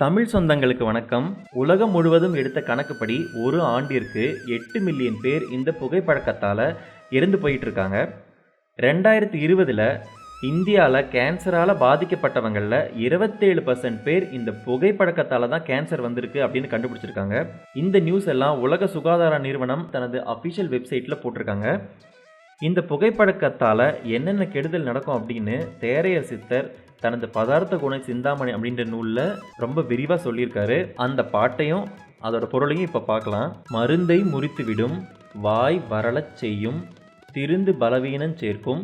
தமிழ் சொந்தங்களுக்கு வணக்கம். உலகம் முழுவதும் எடுத்த கணக்குப்படி ஒரு ஆண்டிற்கு எட்டு மில்லியன் பேர் இந்த புகைப்பழக்கத்தால் இறந்து போயிட்டு இருக்காங்க ரெண்டாயிரத்தி இருபதில் இந்தியாவில் கேன்சரால் பாதிக்கப்பட்டவங்களில் இருபத்தேழு பர்சன்ட் பேர் இந்த புகைப்பழக்கத்தால் தான் கேன்சர் வந்திருக்கு அப்படின்னு கண்டுபிடிச்சிருக்காங்க. இந்த நியூஸ் எல்லாம் உலக சுகாதார நிறுவனம் தனது அஃபிஷியல் வெப்சைட்டில் போட்டிருக்காங்க. இந்த புகைப்பழக்கத்தால் என்னென்ன கெடுதல் நடக்கும் அப்படின்னு தேரைய சித்தர் தனது பதார்த்த குண சிந்தாமணி அப்படின்ற நூலில் ரொம்ப விரிவாக சொல்லியிருக்காரு. அந்த பாட்டையும் அதோட பொருளையும் இப்போ பார்க்கலாம் மருந்தை முறித்துவிடும் வாய் வரலச் செய்யும் திருந்து பலவீனம் சேர்க்கும்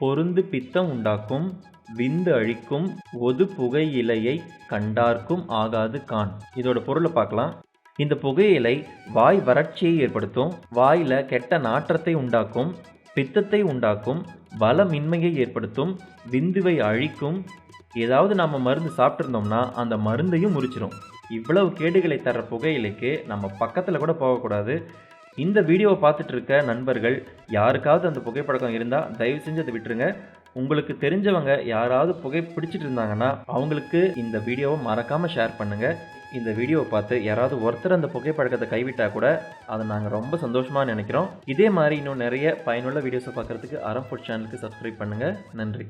பொருந்து பித்தம் உண்டாக்கும் விந்து அழிக்கும் ஒது புகையிலையை கண்டார்க்கும் ஆகாது கான். இதோட பொருளை பார்க்கலாம் இந்த புகையிலை வாய் வறட்சியை ஏற்படுத்தும் வாயில் கெட்ட நாற்றத்தை உண்டாக்கும் பித்தத்தை உண்டாக்கும் பலமின்மையை ஏற்படுத்தும் விந்துவை அழிக்கும் ஏதாவது நம்ம மருந்து சாப்பிட்ருந்தோம்னா அந்த மருந்தையும் முறிச்சிடும் இவ்வளவு கேடுகளை தர்ற புகையிலைக்கு நம்ம பக்கத்தில் கூட போகக்கூடாது. இந்த வீடியோவை பார்த்துட்டு இருக்க நண்பர்கள் யாருக்காவது அந்த புகைப்பழக்கம் இருந்தால் தயவு செஞ்சு அதை விட்டுருங்க. உங்களுக்கு தெரிஞ்சவங்க யாராவது புகை பிடிச்சிட்டு இருந்தாங்கன்னா அவங்களுக்கு இந்த வீடியோவை மறக்காமல் ஷேர் பண்ணுங்கள் இந்த வீடியோவை பார்த்து யாராவது ஒருத்தர் அந்த புகைப்பழக்கத்தை கைவிட்டால் கூட அதை நாங்கள் ரொம்ப சந்தோஷமாக நினைக்கிறோம். இதே மாதிரி இன்னும் நிறைய பயனுள்ள வீடியோஸை பார்க்குறதுக்கு அறம் ஃபுட் சேனலுக்கு சப்ஸ்கிரைப் பண்ணுங்கள் நன்றி.